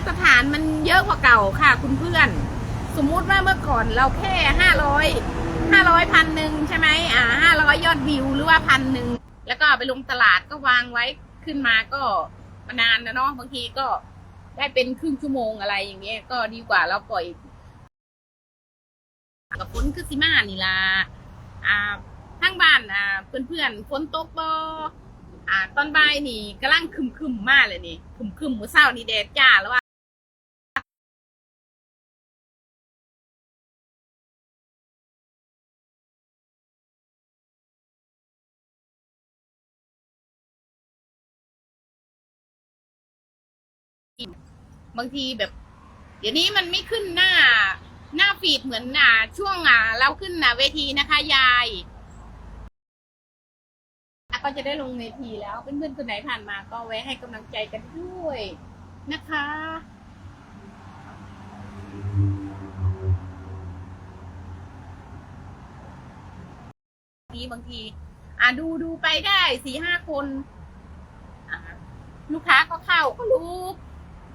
มาตรฐานมันเยอะกว่าเก่าค่ะ คุณเพื่อน สมมุติว่าเมื่อก่อนเราแค่ห้าร้อยห้าร้อยพันหนึ่งใช่ไหมอ่าห้าร้อยยอดวิวหรือว่าพันหนึ่งแล้วก็ไปลงตลาดก็วางไว้ขึ้นมาก็มานานนะเนาะบางทีก็ได้เป็นครึ่งชั่วโมงอะไรอย่างเงี้ยก็ดีกว่าเราปล่อยกับฝนคือสิมานี่ล่ะอ่าทั้งบ้านอ่าเพื่อนๆฝนตกบ่อ่าตอนบ่ายนี่กำลังคึมคึมมากเลยนี่คึมคึมมื้อเช้านี่แดดจ้าแล้วว่า บางทีแบบ เดี๋ยวนี้มันไม่ขึ้นหน้า หน้าฟีดเหมือนอ่าช่วงอ่าเราขึ้นอ่าเวทีนะคะยายอะก็จะได้ลงเวทีแล้วเพื่อนๆคนไหนผ่านมาก็แวะให้กำลังใจกันด้วยนะคะทีบางที อ่าดูดูไปได้สี่ห้าคน อ่าลูกค้าก็เข้าก็รู้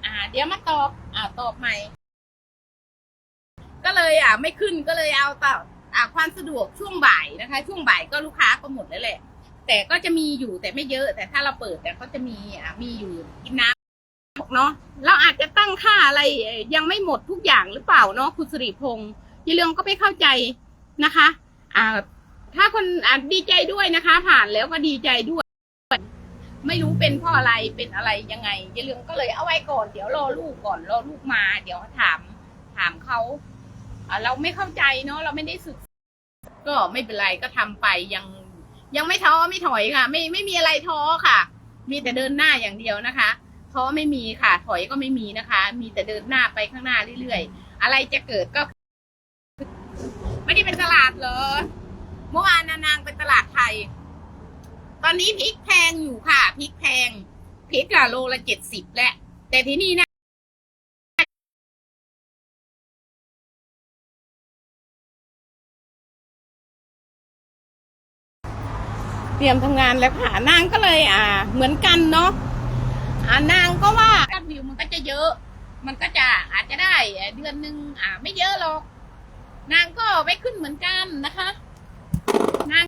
อ่า เดี๋ยวมาตอบ อ่าตอบใหม่ ก็เลยอ่าไม่ขึ้นก็เลยเอาต่ออ่าความสะดวกช่วงบ่ายนะคะ ช่วงบ่ายก็ลูกค้าก็หมดแล้วแหละ แต่ก็จะมีอยู่แต่ไม่เยอะ แต่ถ้าเราเปิดแต่ก็จะมีอ่ามีอยู่กินน้ำเนาะเราอาจจะตั้งค่าอะไรยังไม่หมดทุกอย่างหรือเปล่าเนาะคุณสิริพงศ์ยี่เรื่องก็ไม่เข้าใจนะคะ อ่า ถ้าคนอ่าดีใจด้วยนะคะ ผ่านแล้วก็ดีใจด้วย เป็นเพราะอะไรเป็นอะไรยังไงยายเรืองก็เลยเอาไว้ก่อนเดี๋ยวรอลูกก่อนรอลูกมา เดี๋ยวถามถามเขาเราไม่เข้าใจเนาะเราไม่ได้ศึกษาก็ไม่เป็นไรก็ทำไปยังยังไม่ท้อไม่ถอยค่ะ ไม่ไม่มีอะไรท้อค่ะ มีแต่เดินหน้าอย่างเดียวนะคะท้อไม่มีค่ะ ถอยก็ไม่มีนะคะ มีแต่เดินหน้าไปข้างหน้าเรื่อยๆ อะไรจะเกิดก็ ไม่ได้เป็นตลาดเหรอเมื่อวานนานางเป็นตลาดไทย ตอนนี้พริกแพงอยู่ค่ะพริกแพงพริกอะโลละเจ็ดสิบแหละ แต่ที่นี่นะเตรียมทำงานแล้วค่ะนางก็เลยอ่า เหมือนกันเนาะอ่านางก็ว่ายอดวิวมันก็จะเยอะ มันก็จะอาจจะได้เดือนหนึ่งอ่า ไม่เยอะหรอก นางก็ไปขึ้นเหมือนกันนะคะ นาง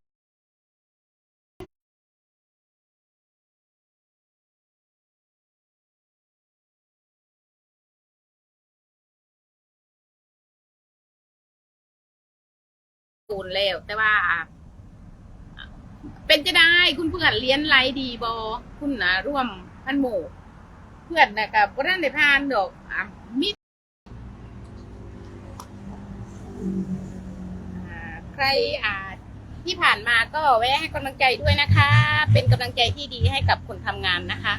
ูนแล้ว แต่ว่า เป็นจะได้คุณเพื่อนเลี้ยนไรดีบอคุณนะร่วมพันหมู่เพื่อนนะกับพระในพานดอกอะมิอ่าใครอ่าที่ผ่านมาก็แวะให้กำลังใจด้วยนะคะ เป็นกำลังใจที่ดีให้กับคนทำงานนะคะ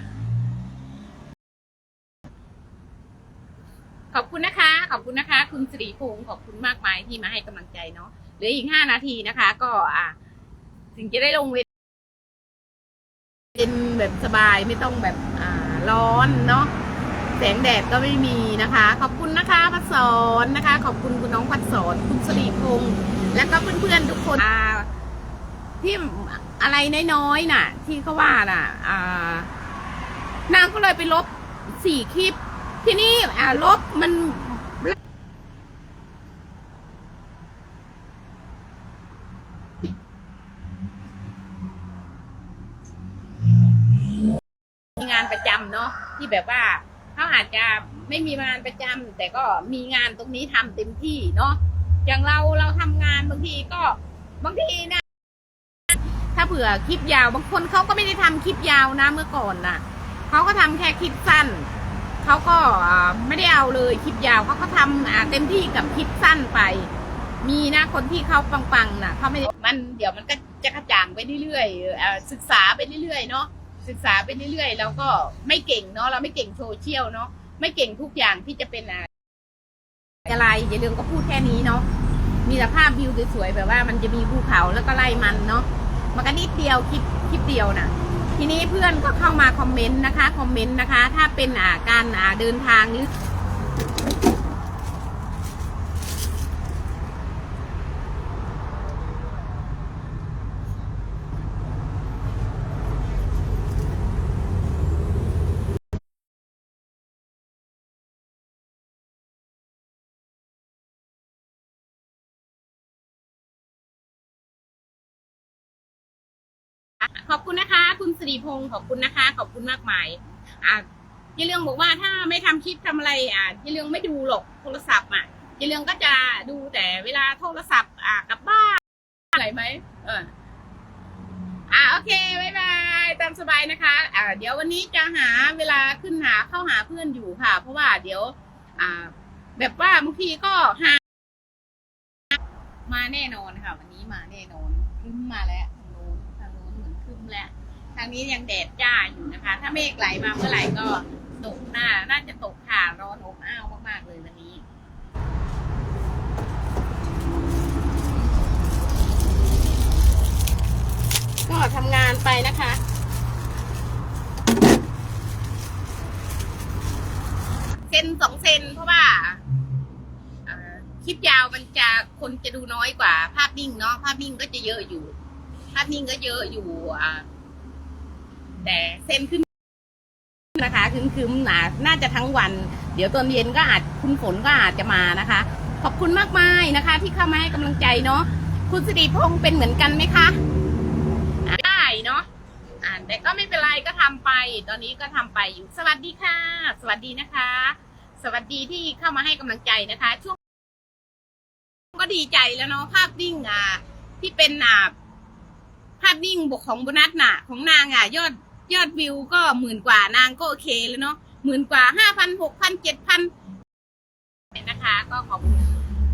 ขอบคุณนะคะ ขอบคุณนะคะ คุณสิริพงศ์ขอบคุณมากมายที่มาให้กำลังใจเนาะ เหลืออีกห้านาทีนะคะ ก็อ่าถึงจะได้ลงเวทเป็นแบบสบายไม่ต้องแบบอ่าร้อนเนาะแสงแดดก็ไม่มีนะคะ ขอบคุณนะคะพัดสอนนะคะ ขอบคุณคุณน้องพัดสอนคุณสริพงศ์แล้วก็เพื่อนๆทุกคนอ่าที่อะไรน้อยๆน่ะ ที่เขาว่าน่ะอ่านางก็เลยไปลบสี่คลิป ที่นี่อ่าลบมัน มีงานประจำเนาะที่แบบว่าเขาอาจจะไม่มีงานประจำแต่ก็มีงานตรงนี้ทำเต็มที่เนาะอย่างเราเราทำงานบางทีก็บางทีนะถ้าเผื่อคลิปยาวบางคนเขาก็ไม่ได้ทำคลิปยาวนะเมื่อก่อนน่ะเขาก็ทำแค่คลิปสั้นเขาก็ไม่ได้เอาเลยคลิปยาวเขาก็ทำอ่าเต็มที่กับคลิปสั้นไป มีนะคนที่เขาปังๆน่ะเขาไม่ได้มันเดี๋ยวมันก็จะกระจ่างไปเรื่อยๆศึกษาไปเรื่อยๆเนาะ ศึกษาไปเรื่อยๆแล้วก็ไม่เก่งเนาะเราไม่เก่งโซเชียลเนาะไม่เก่งทุกอย่างที่จะเป็นอะไรอย่าลืมก็พูดแค่นี้เนาะมีแต่ภาพวิวสวยๆแบบว่ามันจะมีภูเขาแล้วก็ไล่มันเนาะมันก็นิดเดียวคลิปคลิปเดียวน่ะทีนี้เพื่อนก็เข้ามาคอมเมนต์นะคะคอมเมนต์นะคะ ถ้าเป็นอ่าการอ่าเดินทางหรือ ขอบคุณนะคะ คุณสิริพงศ์ขอบคุณนะคะ ขอบคุณมากมายอะยี่เรื่องบอกว่าถ้าไม่ทำคลิปทำอะไรอะยี่เรื่องไม่ดูหรอกโทรศัพท์อะยี่เรื่องก็จะดูแต่เวลาโทรศัพท์อะกลับบ้านอะไรไหมเอออะโอเคบายบายตามสบายนะคะ อ่าเดี๋ยววันนี้จะหาเวลาขึ้นหาเข้าหาเพื่อนอยู่ค่ะ เพราะว่าเดี๋ยว อ่า แบบว่าบางทีก็หามาแน่นอนค่ะ วันนี้มาแน่นอนครึ้มมาแล้ว ทางนี้ยังแดดจ้าอยู่นะคะ ถ้าเมฆไหลมาเมื่อไหร่ก็ตกหน้า น่าจะตกค่ะร้อนอบอ้าวมากๆเลยวันนี้ก็ทำงานไปนะคะเซนสองเซนเพราะว่าคลิปยาวมันจะคนจะดูน้อยกว่า ภาพนิ่งเนาะภาพนิ่งก็จะเยอะอยู่ ภาพนิ่งก็เยอะอยู่อ่า แต่เซนขึ้นนะคะคืมๆนะน่าจะทั้งวัน เดี๋ยวตอนเย็นก็อาจคุณฝนก็อาจจะมานะคะ ขอบคุณมากมายนะคะ ที่เข้ามาให้กำลังใจเนาะคุณสิริพงษ์เป็นเหมือนกันไหมคะได้เนาะแต่ก็ไม่เป็นไรก็ทำไป ตอนนี้ก็ทำไปอยู่ สวัสดีค่ะ สวัสดีนะคะ สวัสดีที่เข้ามาให้กำลังใจนะคะ ช่วง ก็ดีใจแล้วเนาะภาพนิ่งอะ ที่เป็นอ่าภาพนิ่งบกของโบนัสน่ะ ของนางอะยอด ยอดวิวก็หมื่นกว่านางก็โอเคแล้วเนาะหมื่นกว่าห้าพันหกพันเจ็ดพันนะคะ ก็ขอบคุณ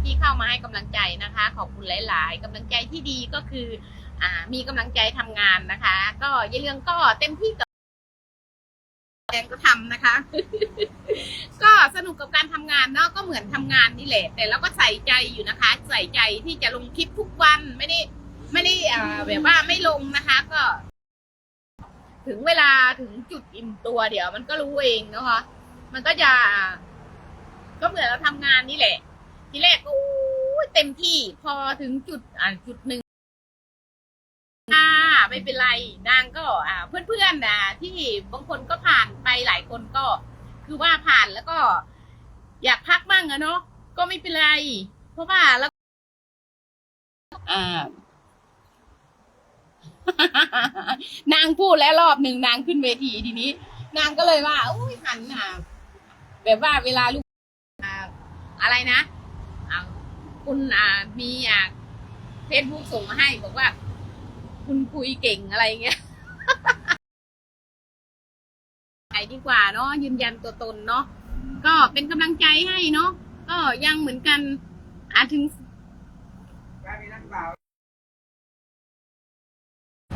ที่เข้ามาให้กำลังใจนะคะ ขอบคุณหลาย ๆกำลังใจที่ดีก็คืออ่ามีกำลังใจทำงานนะคะ ก็ย่าเรื่องก็เต็มที่กับแรงก็ทำนะคะ ก็สนุกกับการทำงานเนาะก็เหมือนทำงานนี่แหละ แต่เราก็ใส่ใจอยู่นะคะ ใส่ใจที่จะลงคลิปทุกวันไม่ได้ไม่ได้อ่าแบบว่าไม่ลงนะคะ ก็ ถึงเวลาถึงจุดอิ่มตัวเดี๋ยวมันก็รู้เองนะคะ มันก็จะ ก็เหมือนเราทำงานนี่แหละ ทีแรกก็เต็มที่พอถึงจุดอ่าจุดหนึ่งค่ะไม่เป็นไรนางก็ อ่า เพื่อนๆนะที่บางคนก็ผ่านไปหลายคนก็ คือว่าผ่านแล้วก็ อยากพักบ้างอะเนาะก็ไม่เป็นไร เพราะว่าแล้วอ่า นางพูดแล้วรอบหนึ่งนางขึ้นเวทีทีนี้ นางก็เลยว่าอุ้ยหันอะแบบว่าเวลาลูกอ่าอะไรนะอ่าคุณอ่ามีอ่าเฟซบุ๊กส่งมาให้บอกว่า คุณคุยเก่งอะไรเงี้ยไปดีกว่าเนาะยืนยันตัวตนเนาะก็เป็นกำลังใจให้เนาะก็ยังเหมือนกันอาถึง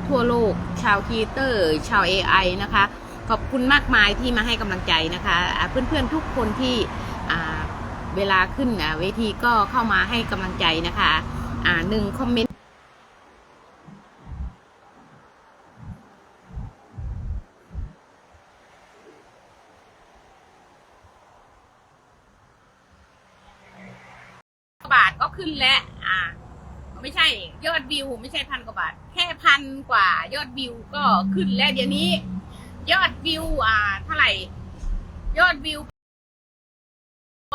ทั่วโลก ชาวครีเอเตอร์ ชาว AI นะคะ ขอบคุณมากมายที่มาให้กำลังใจนะคะอ่าเพื่อนๆทุกคนที่เวลาขึ้นเวทีก็เข้ามาให้กำลังใจนะคะหนึ่งคอมเมนต์บาทก็ขึ้นแล้ว ยอดวิวไม่ใช่พันกว่าบาท แค่พันกว่ายอดวิวก็ขึ้นแล้วเดี๋ยวนี้ ยอดวิวอ่าเท่าไหร่ ยอดวิว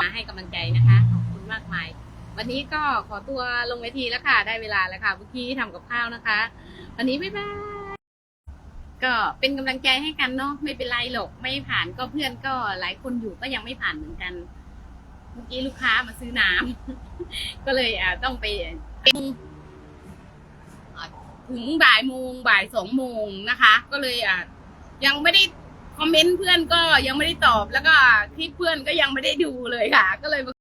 มาให้กำลังใจนะคะขอบคุณมากมาย วันนี้ก็ขอตัวลงเวทีแล้วค่ะ ได้เวลาแล้วค่ะเมื่อกี้ทำกับข้าวนะคะ วันนี้บ๊ายบายก็เป็นกำลังใจให้กันเนาะไม่เป็นไรหรอกไม่ผ่านก็เพื่อนก็หลายคนอยู่ก็ยังไม่ผ่านเหมือนกันเมื่อกี้ลูกค้ามาซื้อน้ำก็เลยอ่าต้องไปอ่า ถึงบ่ายโมงบ่ายสองโมงนะคะ ก็เลยอะยังไม่ได้คอมเมนต์เพื่อนก็ยังไม่ได้ตอบ แล้วก็คลิปเพื่อนก็ยังไม่ได้ดูเลยค่ะ ก็เลยมา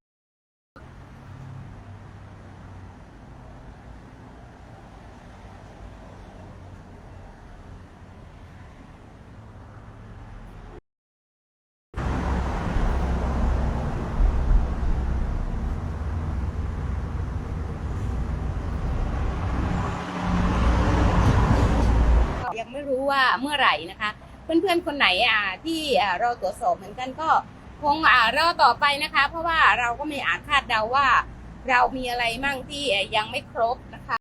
ยังไม่รู้ว่า เมื่อไหร่นะคะ เพื่อนๆคนไหนที่เราตรวจสอบเหมือนกันก็คงรอต่อไปนะคะ เพราะว่าเราก็ไม่อาจคาดเดาว่า เรามีอะไรมั่งที่ยังไม่ครบนะคะ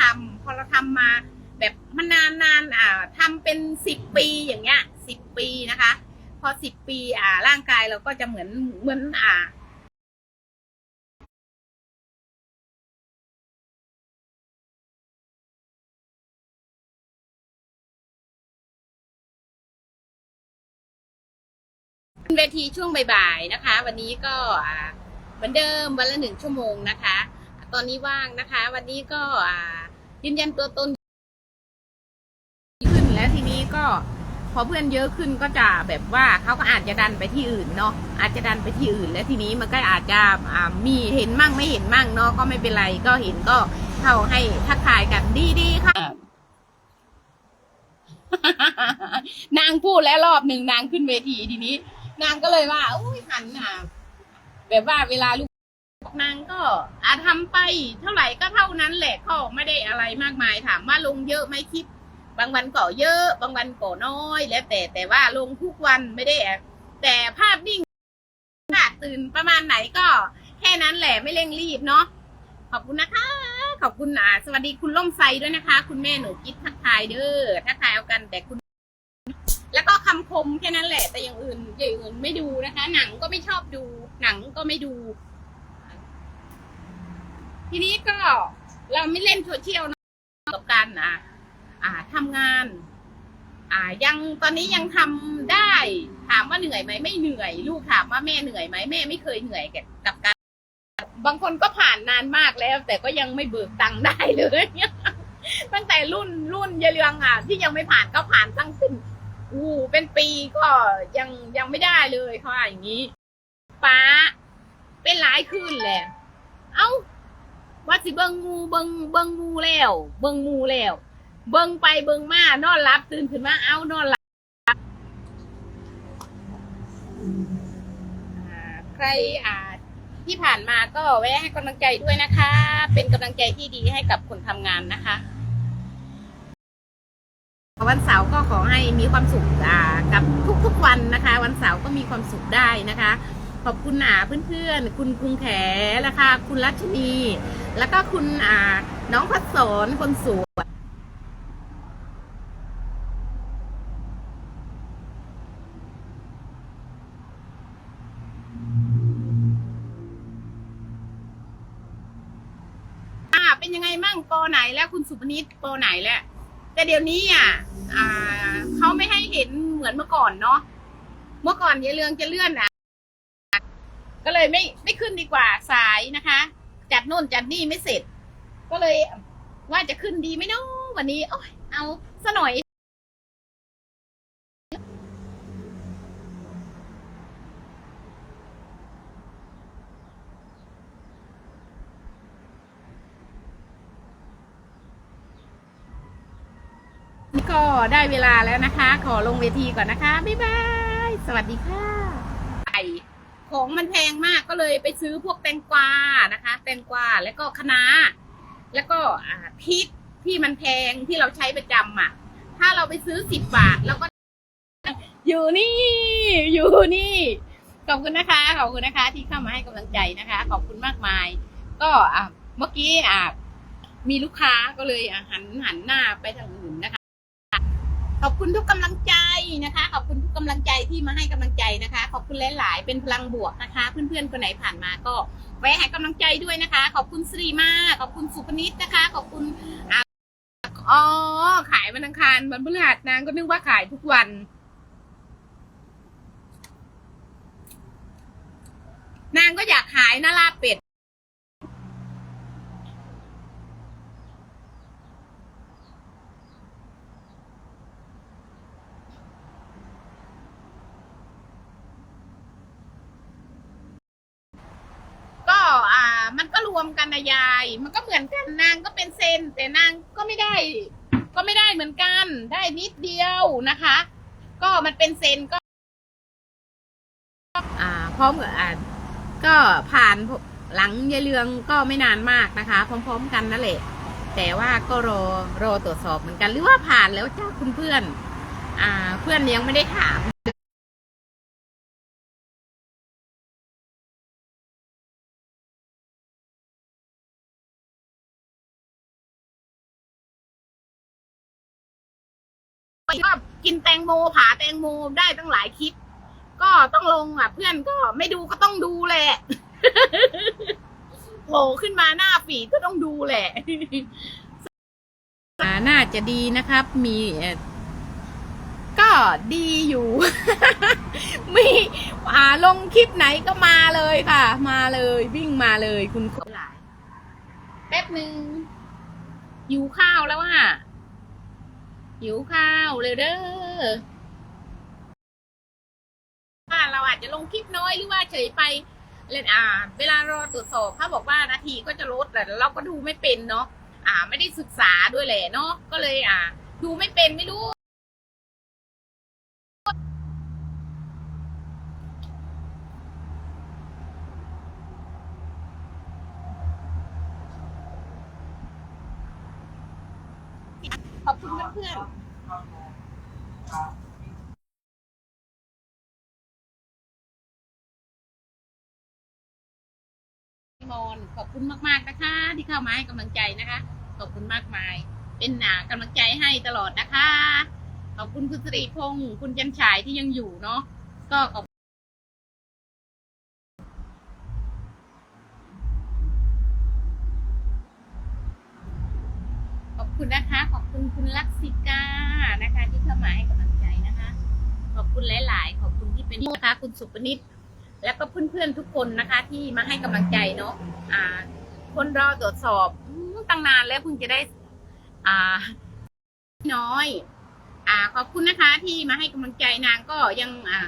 ทำพอเราทำมาแบบมันานนานๆอ่าทำเป็นสิบปีอย่างเงี้ยสิบปีนะคะ พอสิบปีอ่าร่างกายเราก็จะเหมือนเหมือนอ่า เวทีช่วงบ่ายๆนะคะ วันนี้ก็อ่าเหมือนเดิมวันละหนึ่งชั่วโมงนะคะ ตอนนี้ว่างนะคะ วันนี้ก็อ่ายืนยันตัวตนขึ้นแล้วทีนี้ก็พอเพื่อนเยอะขึ้นก็จะแบบว่าเขาก็อาจจะดันไปที่อื่นเนาะอาจจะดันไปที่อื่น แล้วทีนี้มันก็อาจจะอ่ามีเห็นมั่งไม่เห็นมั่งเนาะก็ไม่เป็นไรก็เห็นก็เข้าให้ทักทายกันดีๆค่ะนางพูดแล้วรอบหนึ่งนางขึ้นเวทีทีนี้ นางก็เลยว่าอุ้ยหันอะแบบว่าเวลาลูกนางก็อาทำไปเท่าไหร่ก็เท่านั้นแหละก็ไม่ได้อะไรมากมายถามว่าลงเยอะไหมคลิป บางวันก็เยอะ บางวันก็น้อย แล้วแต่แต่ว่าลงทุกวันไม่ได้แต่ภาพนิ่งค่ะตื่นประมาณไหนก็ แค่นั้นแหละไม่เร่งรีบเนาะขอบคุณนะคะ ขอบคุณอ่าสวัสดีคุณล่มไซด้วยนะคะ คุณแม่หนูคิดทักทายเด้อทักทายเอากันแต่คุณ แล้วก็คำคมแค่นั้นแหละ แต่อย่างอื่นอย่างอื่นไม่ดูนะคะ หนังก็ไม่ชอบดู หนังก็ไม่ดู ทีนี้ก็เราไม่เล่นโซเชียลนะกับการอ่าอ่าทำงาน อ่ายังตอนนี้ยังทำได้ ถามว่าเหนื่อยไหมไม่เหนื่อย ลูกถามว่าแม่เหนื่อยไหมแม่ไม่เคยเหนื่อยกับการบางคนก็ผ่านนานมากแล้ว แต่ก็ยังไม่เบิกตังค์ได้เลยตั้งแต่รุ่นรุ่นเยเรืองอะที่ยังไม่ผ่านก็ผ่านตั้งสิบ อู้เป็นปีก็ยังยังไม่ได้เลยเขาว่าอย่างนี้ป้าเป็นหลายคืนแหละ เอ้าว่าสิเบิงงูเบิงเบิงงูแล้ว เบิงงูแล้ว เบิงไปเบิงมานอนรับตื่นขึ้นมาเอ้านอนหลับใครอ่าที่ผ่านมาก็แวะให้กำลังใจด้วยนะคะ เป็นกำลังใจที่ดีให้กับคนทำงานนะคะ วันเสาร์ก็ขอให้มีความสุขอ่ากับทุกๆวันนะคะ วันเสาร์ก็มีความสุขได้นะคะ ขอบคุณอ่าเพื่อนๆ คุณกรุงแขนะคะ คุณรัชนี แล้วก็คุณอ่าน้องพัดสอนคนสวยอ่าเป็นยังไงมั่งโปอไหนแล้วคุณสุพนิตโปอไหนแล้ว แต่เดี๋ยวนี้อะอ่าเขาไม่ให้เห็นเหมือนเมื่อก่อนเนาะเมื่อก่อนเยเรืองจะเลื่อนอะ ก็เลยไม่ไม่ขึ้นดีกว่าสายนะคะ จัดโน่นจัดนี่ไม่เสร็จ ก็เลยว่าจะขึ้นดีไหมเนาะวันนี้โอ้ยเอาซะหน่อย ก็ได้เวลาแล้วนะคะ ขอลงเวทีก่อนนะคะ บ๊ายบาย สวัสดีค่ะไก่ของมันแพงมากก็เลยไปซื้อพวกแตงกวานะคะ แตงกวาแล้วก็คะน้า แล้วก็พริกที่มันแพงที่เราใช้ประจำอะ ถ้าเราไปซื้อสิบบาทแล้วก็ อยู่นี่ อยู่นี่ ขอบคุณนะคะ ขอบคุณนะคะ ที่เข้ามาให้กำลังใจนะคะ ขอบคุณมากมาย ก็อะเมื่อกี้อะมีลูกค้าก็เลยหันหันหน้าไปทางอื่นนะคะ ขอบคุณทุกกำลังใจนะคะ ขอบคุณทุกกำลังใจที่มาให้กำลังใจนะคะ ขอบคุณหลาย ๆ เป็นพลังบวกนะคะ เพื่อน ๆ คนไหนผ่านมาก็แวะให้กำลังใจด้วยนะคะ ขอบคุณสรีมาขอบคุณสุพนิตนะคะ ขอบคุณอ๋อขายวันอังคารวันพฤหัสนางก็นึกว่าขายทุกวัน นางก็อยากขายนาลาบเป็ด ก็อ่า มันก็ รวมกันนะยาย มันก็เหมือนกันนางก็เป็นเซน แต่นางก็ไม่ได้ ก็ไม่ได้เหมือนกัน ได้นิดเดียวนะคะ ก็มันเป็นเซนก็ อ่าพร้อมกับอ่าก็ผ่านหลังยายเรืองก็ไม่นานมากนะคะ พร้อม ๆ กันนั่นแหละ แต่ว่าก็รอรอตรวจสอบเหมือนกัน หรือว่าผ่านแล้วจ้าคุณเพื่อน อ่า เพื่อนยังไม่ได้ถาม ชอบกินแตงโมผ่าแตงโมได้ตั้งหลายคลิป ก็ต้องลงอะ เพื่อนก็ไม่ดูก็ต้องดูแหละโผล่ขึ้นมาหน้าฝีก็ต้องดูแหละน่าจะดีนะครับ มีก็ดีอยู่ มีอ่าลงคลิปไหนก็มาเลยค่ะ มาเลยวิ่งมาเลยคุณครูหลายแป๊บหนึ่งหิวข้าวแล้วอะ หิวข้าวเลยเด้อว่าเราอาจจะลงคลิปน้อยหรือว่าเฉยไปเล่นอ่า เวลารอตรวจสอบเขาบอกว่านาทีก็จะลดแต่เราก็ดูไม่เป็นเนาะอ่า ไม่ได้ศึกษาด้วยแหละเนาะก็เลยอ่า ดูไม่เป็นไม่รู้ ขอบคุณ เพื่อนมอนขอบคุณมากๆนะคะ ที่เข้ามาให้กำลังใจนะคะ ขอบคุณมากมาย เป็นหนากำลังใจให้ตลอดนะคะ ขอบคุณคุณสิริพงศ์คุณจันฉายที่ยังอยู่เนาะก็ขอบขอบ คุณนะคะ ขอบคุณคุณลักษิกานะคะ ที่เข้ามาให้กำลังใจนะคะ ขอบคุณหลาย ๆ ขอบคุณที่เป็นนะคะ คุณสุปนิตแล้วก็เพื่อน ๆ ทุกคนนะคะ ที่มาให้กำลังใจเนาะอ่า คนรอตรวจสอบตั้งนานแล้วเพิ่งจะได้ อ่า น้อย อ่า ขอบคุณนะคะ ที่มาให้กำลังใจนางก็ยังอ่า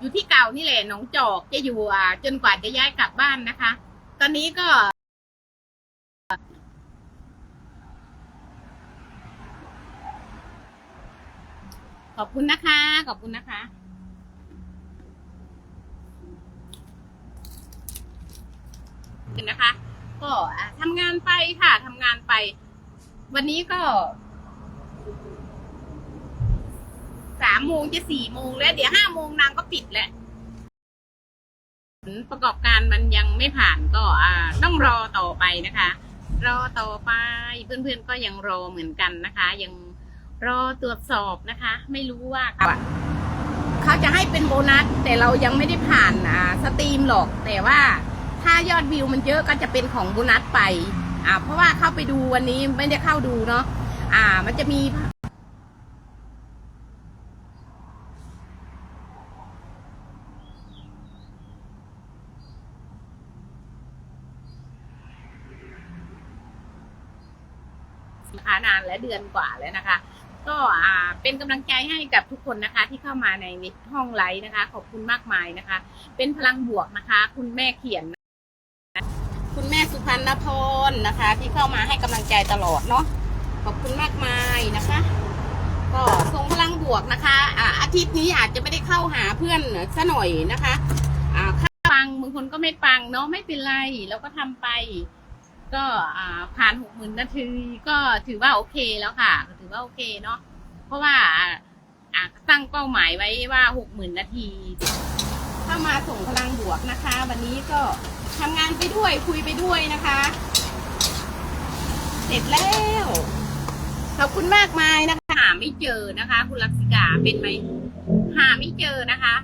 อยู่ที่เก่านี่แหละหนองจอกจะอยู่อ่า จนกว่าจะย้ายกลับบ้านนะคะ ตอนนี้ก็ ขอบคุณนะคะ ขอบคุณนะคะ นะคะ ก็ทำงานไปค่ะทำงานไป วันนี้ก็สามโมงจะสี่โมงแล้ว เดี๋ยวห้าโมงนางก็ปิดแหละผลประกอบการมันยังไม่ผ่านก็อ่าต้องรอต่อไปนะคะ รอต่อไปเพื่อนๆก็ยังรอเหมือนกันนะคะ ยัง รอตรวจสอบนะคะ ไม่รู้ว่าเขาจะให้เป็นโบนัส แต่เรายังไม่ได้ผ่านอ่าสตรีมหรอก แต่ว่าถ้ายอดวิวมันเยอะก็จะเป็นของโบนัสไปอ่าเพราะว่าเข้าไปดูวันนี้ไม่ได้เข้าดูเนาะอ่า มันจะมีค้านานและเดือนกว่าแล้วนะคะ ก็อ่าเป็นกำลังใจให้กับทุกคนนะคะ ที่เข้ามาในห้องไลฟ์นะคะ ขอบคุณมากมายนะคะ เป็นพลังบวกนะคะ คุณแม่เขียน คุณแม่สุพรรณพรนะคะ ที่เข้ามาให้กำลังใจตลอดเนาะขอบคุณมากมายนะคะ ก็ส่งพลังบวกนะคะอ่าอาทิตย์นี้อาจจะไม่ได้เข้าหาเพื่อนซะหน่อยนะคะอ่าค่าปังบางคนก็ไม่ปังเนาะไม่เป็นไรแล้วก็ทำไป ก็ผ่านหกหมื่นนาทีก็ถือว่าโอเคแล้วค่ะ ถือว่าโอเคเนาะเพราะว่าตั้งเป้าหมายไว้ว่าหกหมื่นนาทีเข้ามาส่งพลังบวกนะคะ วันนี้ก็ทำงานไปด้วยคุยไปด้วยนะคะ เสร็จแล้วขอบคุณมากมายนะคะ หาไม่เจอนะคะ คุณลักษิกาเป็นไหมหาไม่เจอนะคะ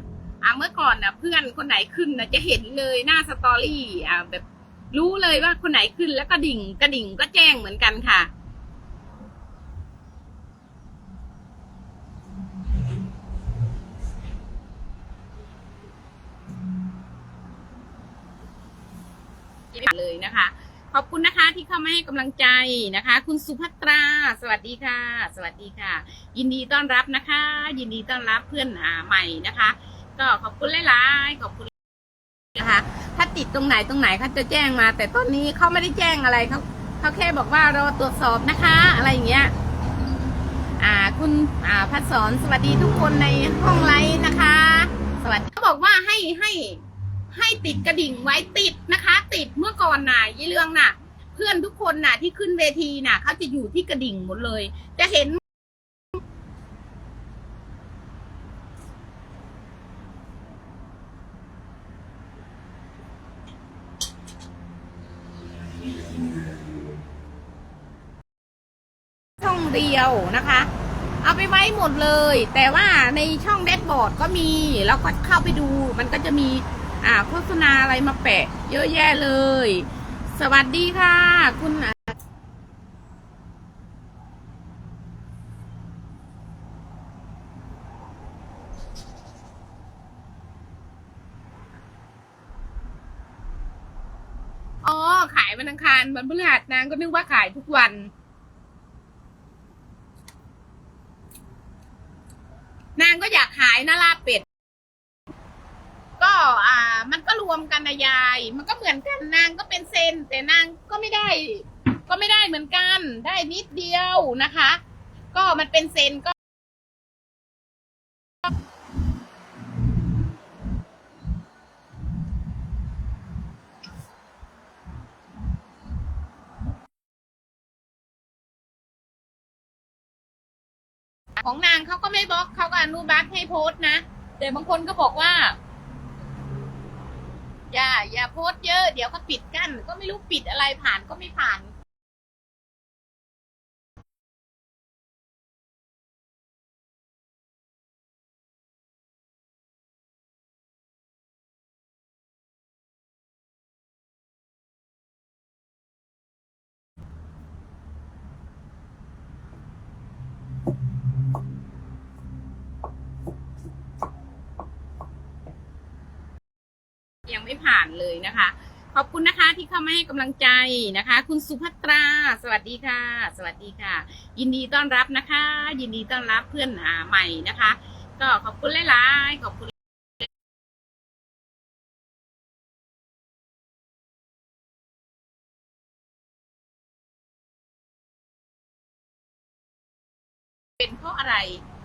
อ่าเมื่อก่อนนะเพื่อนคนไหนขึ้นนะจะเห็นเลยหน้าสตอรี่อ่าแบบ รู้เลยว่าคนไหนขึ้นแล้วก็ดิ่งกระดิ่งก็แจ้งเหมือนกันค่ะ เลยนะคะ ขอบคุณนะคะที่เข้ามาให้กำลังใจนะคะ คุณสุภัตรา สวัสดีค่ะ สวัสดีค่ะ ยินดีต้อนรับนะคะ ยินดีต้อนรับเพื่อนอ่าใหม่นะคะ ก็ขอบคุณหลายๆขอบคุณนะคะ ถ้าติดตรงไหนตรงไหนเขาจะแจ้งมา แต่ตอนนี้เขาไม่ได้แจ้งอะไรเขาเขาแค่บอกว่ารอตรวจสอบนะคะ อะไรอย่างเงี้ย อ่าคุณอ่าพัดสอนสวัสดีทุกคนในห้องไลฟ์นะคะ สวัสดีเขาบอกว่าให้ให้ให้ติดกระดิ่งไว้ติดนะคะ ติดเมื่อก่อนน่ะยี่เรื่องน่ะ เพื่อนทุกคนน่ะที่ขึ้นเวทีน่ะเขาจะอยู่ที่กระดิ่งหมดเลย จะเห็น นะคะ เอาไปไว้หมดเลย แต่ว่าในช่องแดชบอร์ดก็มีเราก็เข้าไปดูมันก็จะมีอ่าโฆษณาอะไรมาแปะ เยอะแยะเลย สวัสดีค่ะ คุณอ๋อ ขายวันอังคารวันพฤหัสนางก็นึกว่าขายทุกวัน นางก็อยากขายนะลาบเป็ด ก็อ่า มันก็รวมกันนะยาย มันก็เหมือนกันนางก็เป็นเซน แต่นางก็ไม่ได้ ก็ไม่ได้เหมือนกัน ได้นิดเดียวนะคะ ก็มันเป็นเซนก็ ของนางเขาก็ไม่บล็อกเขาก็อนุบัตให้โพสต์นะ แต่บางคนก็บอกว่า อย่า อย่าโพสต์เยอะ เดี๋ยวก็ปิดกั้น ก็ไม่รู้ปิดอะไรผ่านก็ไม่ผ่านานเลยนะคะ ขอบคุณนะคะที่เข้ามาให้กำลังใจนะคะ คุณสุภัตรา สวัสดีค่ะ สวัสดีค่ะ ยินดีต้อนรับนะคะ ยินดีต้อนรับเพื่อนหาใหม่นะคะ ก็ขอบคุณหลายๆขอบคุณเป็นเพราะอะไร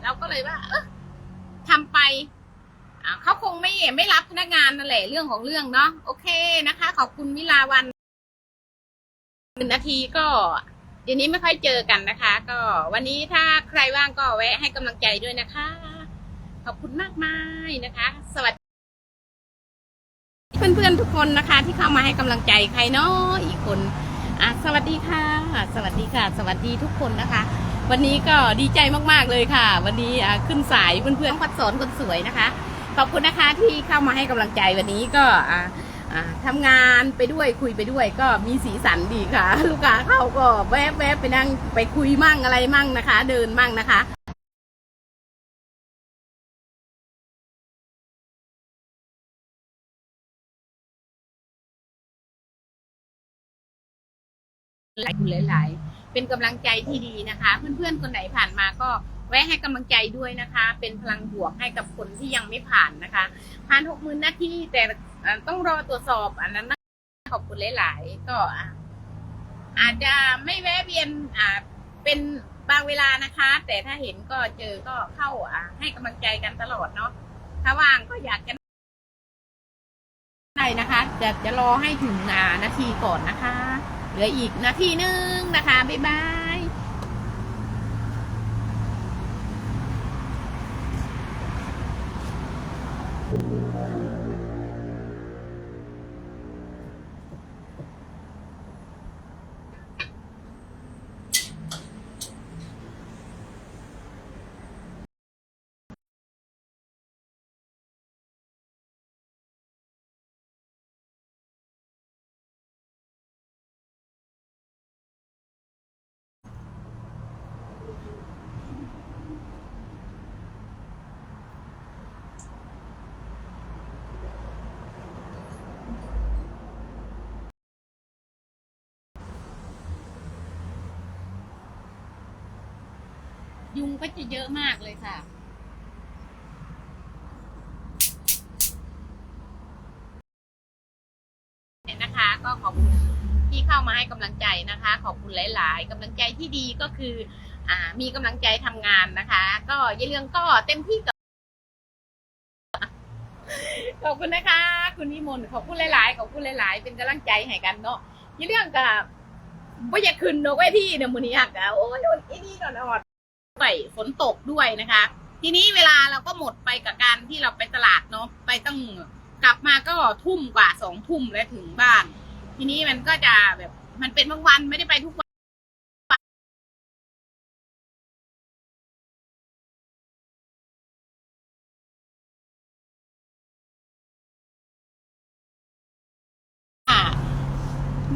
เราก็เลยว่า เออทำไป อ่าเขาคงไม่ไม่รับพนักงานนั่นแหละเรื่องของเรื่องเนาะโอเคนะคะ ขอบคุณวิลาวันหนึ่งนาทีก็เดี๋ยวนี้ไม่ค่อยเจอกันนะคะ ก็วันนี้ถ้าใครว่างก็แวะให้กำลังใจด้วยนะคะ ขอบคุณมากมายนะคะ สวัสดีเพื่อนๆทุกคนนะคะ ที่เข้ามาให้กำลังใจใครเนาะอีกคนอะสวัสดีค่ะ สวัสดีค่ะ สวัสดีทุกคนนะคะ วันนี้ก็ดีใจมากๆเลยค่ะ วันนี้อะขึ้นสายเพื่อนๆพัดสอนคนสวยนะคะ ขอบคุณนะคะที่เข้ามาให้กำลังใจวันนี้ก็อะอะทำงานไปด้วยคุยไปด้วยก็มีสีสันดีค่ะ ลูกค้าเข้าก็แวบๆไปนั่งไปคุยมั่งอะไรมั่งนะคะ เดินมั่งนะคะหลายคุณหลายๆเป็นกำลังใจที่ดีนะคะ เพื่อนๆคนไหนผ่านมาก็ แวะให้กำลังใจด้วยนะคะ เป็นพลังบวกให้กับคนที่ยังไม่ผ่านนะคะผ่านหกหมื่นนาทีแต่ต้องรอตรวจสอบอันนั้นนะขอบคุณหลาย ๆ ก็อาจจะไม่แวะเวียนอ่าเป็นบางเวลานะคะ แต่ถ้าเห็นก็เจอก็เข้าอะให้กำลังใจกันตลอดเนาะถ้าว่างก็อยากจะได้นะคะจะจะรอให้ถึงอ่านาทีก่อนนะคะ เหลืออีกนาทีนึงนะคะบ๊ายบาย ยุง ก็จะเยอะมากเลยค่ะเนี่ยนะคะก็ขอบคุณที่เข้ามาให้กำลังใจนะคะ ขอบคุณหลาย ๆกำลังใจที่ดีก็คืออ่ามีกำลังใจทำงานนะคะ ก็ย่าเรื่องก็เต็มที่กับขอบคุณนะคะ คุณนิมนต์ขอบคุณหลาย ๆ ขอบคุณหลาย ๆ เป็นกำลังใจให้กันเนาะย่าเรื่องกับว่อยากขึ้นนกไว้ที่เนี่ยมือนี้หักอะโอ้ยโดนอีนี่ตอนอด ไปฝนตกด้วยนะคะ ทีนี้เวลาเราก็หมดไปกับการที่เราไปตลาดเนาะไปตั้งกลับมาก็ทุ่มกว่าสองทุ่มแล้วถึงบ้าน ทีนี้มันก็จะแบบมันเป็นบางวันไม่ได้ไปทุกวัน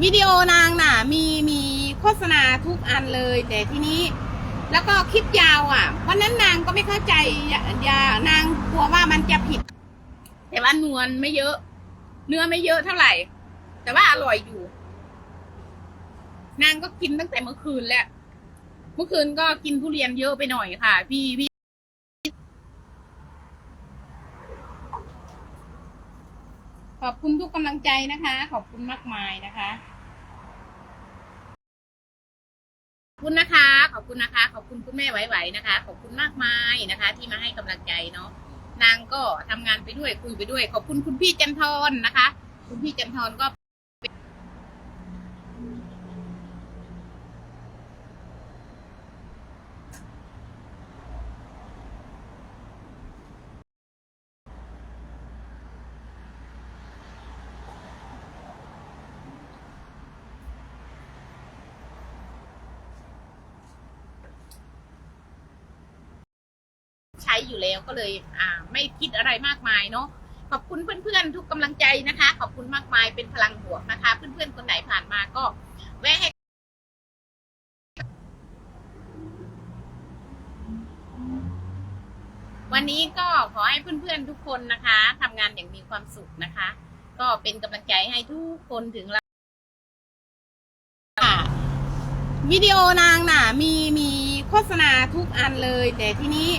วิดีโอนางน่ะมีมีโฆษณาทุกอันเลย แต่ทีนี้ แล้วก็คลิปยาวอะวันนั้นนางก็ไม่เข้าใจยานางกลัวว่ามันจะผิด แต่ว่านวลไม่เยอะ เนื้อไม่เยอะเท่าไหร่ แต่ว่าอร่อยอยู่ นางก็กินตั้งแต่เมื่อคืนแล้วเมื่อคืนก็กินทุเรียนเยอะไปหน่อยค่ะ พี่พี่ขอบคุณทุกกำลังใจนะคะ ขอบคุณมากมายนะคะ ขอบ คุณนะคะ ขอบคุณนะคะ ขอบคุณคุณแม่ไหวๆนะคะ ขอบคุณมากมายนะคะ ที่มาให้กำลังใจเนาะนางก็ทำงานไปด้วยคุยไปด้วย ขอบคุณคุณพี่จันทรนะคะ คุณพี่จันทรก็ อยู่แล้วก็เลยอ่าไม่คิดอะไรมากมายเนาะขอบคุณเพื่อนๆทุกกำลังใจนะคะ ขอบคุณมากมายเป็นพลังบวกนะคะ เพื่อนๆคนไหนผ่านมาก็แวะให้วันนี้ก็ขอให้เพื่อนๆทุกคนนะคะทำงานอย่างมีความสุขนะคะ ก็เป็นกำลังใจให้ทุกคนถึงเราวิดีโอนางน่ะ มีมีโฆษณาทุกอันเลย แต่ที่นี้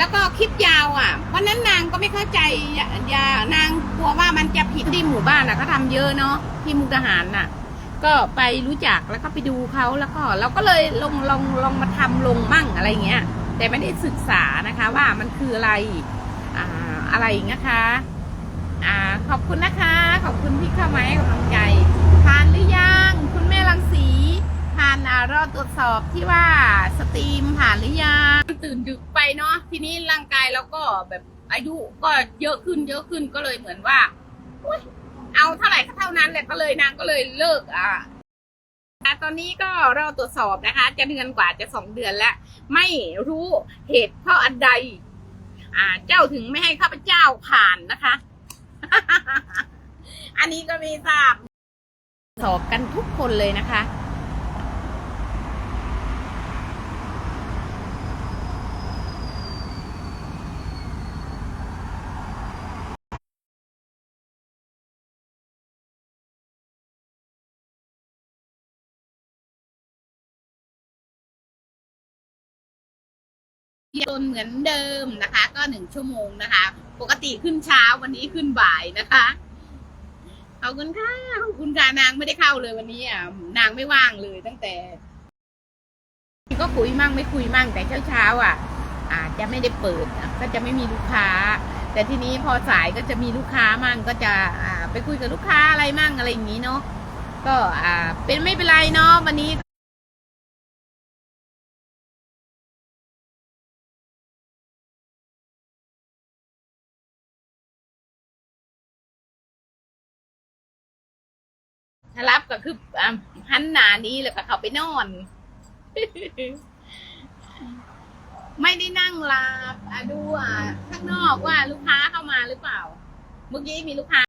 แล้วก็คลิปยาวอะวันนั้นนางก็ไม่เข้าใจอย่านางกลัวว่ามันจะผิดที่หมู่บ้านอะเขาทำเยอะเนาะที่มุกดาหารน่ะ ก็ไปรู้จักแล้วก็ไปดูเขาแล้วก็เราก็เลยลองลองลองมาทำลงมั่งอะไรเงี้ย แต่ไม่ได้ศึกษานะคะว่ามันคืออะไรอ่าอะไรอย่างเงี้ยคะอ่าขอบคุณนะคะ ขอบคุณที่เข้ามาให้กำลังใจผ่านหรือยังคุณแม่รังสี ผ่านอ่ารอตรวจสอบที่ว่าสตรีมผ่านหรือยังตื่นดึกไปเนาะทีนี้ร่างกายเราก็แบบอายุก็เยอะขึ้นเยอะขึ้นก็เลยเหมือนว่าอเอาเท่าไหร่ก็เท่านั้นแหละก็เลยนางก็เลยเลิกอะอะตอนนี้ก็เราตรวจสอบนะคะ จะเดือนกว่าจะสองเดือนแล้ว ไม่รู้เหตุเพราะอันใด อ่า เจ้าถึงไม่ให้ข้าพเจ้าผ่านนะคะ อันนี้ก็ไม่ทราบ สอบกันทุกคนเลยนะคะ ตนเหมือนเดิมนะคะ ก็หนึ่งชั่วโมงนะคะ ปกติขึ้นเช้าวันนี้ขึ้นบ่ายนะคะขอบคุณค่ะขอบคุณค่ะนางไม่ได้เข้าเลยวันนี้อะนางไม่ว่างเลยตั้งแต่ ก็คุยมั่งไม่คุยมั่งแต่เช้าเช้าอะ อาจจะไม่ได้เปิดก็จะไม่มีลูกค้า แต่ทีนี้พอสายก็จะมีลูกค้ามั่งก็จะอ่าไปคุยกับลูกค้าอะไรมั่งอะไรอย่างนี้เนาะก็อ่าเป็นไม่เป็นไรเนาะวันนี้ รับก็คืออะหันหนานี้แล้วก็เขาไปนอน ไม่ได้นั่งลาอะดูอะข้างนอกว่าลูกค้าเข้ามาหรือเปล่า เมื่อกี้มีลูกค้า